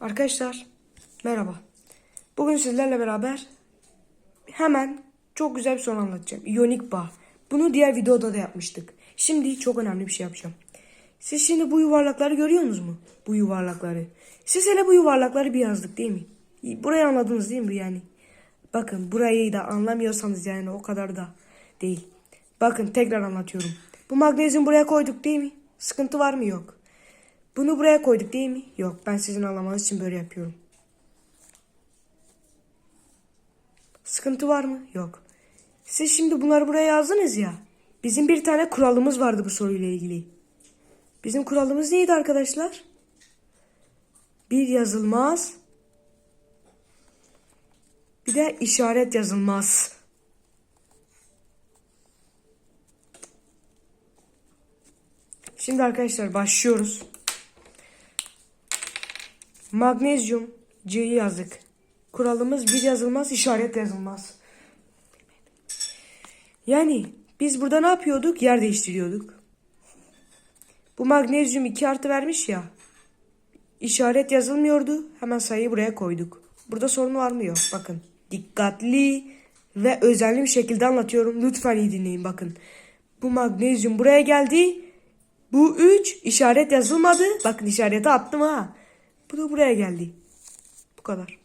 Arkadaşlar merhaba. Bugün sizlerle beraber hemen çok güzel bir soru anlatacağım. İyonik bağ. Bunu diğer videoda da yapmıştık. Şimdi çok önemli bir şey yapacağım. Siz şimdi bu yuvarlakları görüyorsunuz mu? Bu yuvarlakları. Siz hele bu yuvarlakları bir yazdık değil mi? Burayı anladınız değil mi yani? Bakın burayı da anlamıyorsanız yani o kadar da değil. Bakın tekrar anlatıyorum. Bu magnezyum buraya koyduk değil mi? Sıkıntı var mı? Yok. Bunu buraya koyduk değil mi? Yok. Ben sizin anlamanız için böyle yapıyorum. Sıkıntı var mı? Yok. Siz şimdi bunları buraya yazdınız ya. Bizim bir tane kuralımız vardı bu soruyla ilgili. Bizim kuralımız neydi arkadaşlar? Bir yazılmaz. Bir de işaret yazılmaz. Şimdi arkadaşlar başlıyoruz. Magnezyum C'yi yazdık. Kuralımız bir yazılmaz, işaret yazılmaz. Yani biz burada ne yapıyorduk? Yer değiştiriyorduk. Bu magnezyum 2 artı vermiş ya. İşaret yazılmıyordu. Hemen sayıyı buraya koyduk. Burada sorun var mı? Yok. Bakın. Dikkatli ve özenli bir şekilde anlatıyorum. Lütfen iyi dinleyin bakın. Bu magnezyum buraya geldi. Bu 3 işaret yazılmadı. Bakın işareti attım ha. Bu da buraya geldi. Bu kadar.